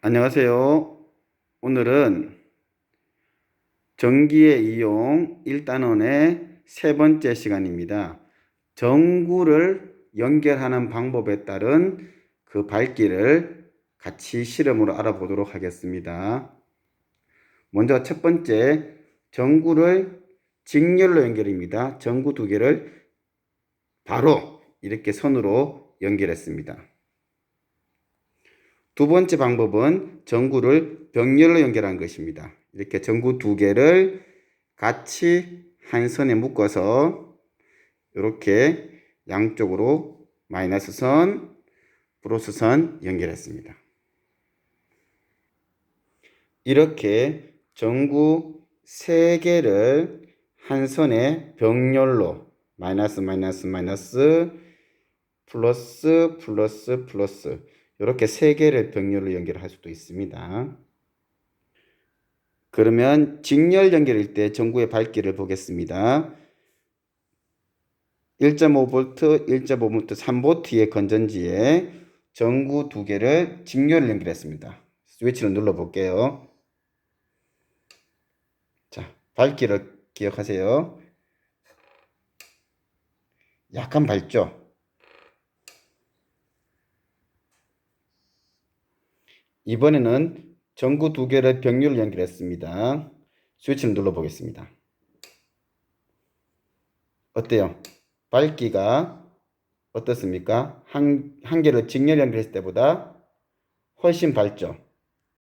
안녕하세요. 오늘은 전기의 이용 1단원의 세 번째 시간입니다. 전구를 연결하는 방법에 따른 그 밝기를 같이 실험으로 알아보도록 하겠습니다. 먼저 첫 번째, 전구를 직렬로 연결입니다. 전구 두 개를 바로 이렇게 선으로 연결했습니다. 두 번째 방법은 전구를 병렬로 연결한 것입니다. 이렇게 전구 두 개를 같이 한 선에 묶어서 이렇게 양쪽으로 마이너스 선, 플러스 선 연결했습니다. 이렇게 전구 세 개를 한 선에 병렬로 마이너스 마이너스 마이너스 플러스 플러스 플러스 이렇게 세 개를 병렬로 연결할 수도 있습니다. 그러면 직렬 연결일 때 전구의 밝기를 보겠습니다. 1.5V, 1.5V, 3V의 건전지에 전구 두 개를 직렬을 연결했습니다. 스위치를 눌러 볼게요. 자, 밝기를 기억하세요. 약간 밝죠? 이번에는 전구 두 개를 병렬로 연결했습니다. 스위치를 눌러 보겠습니다. 어때요? 밝기가 어떻습니까? 한, 한 개를 직렬 연결했을 때보다 훨씬 밝죠?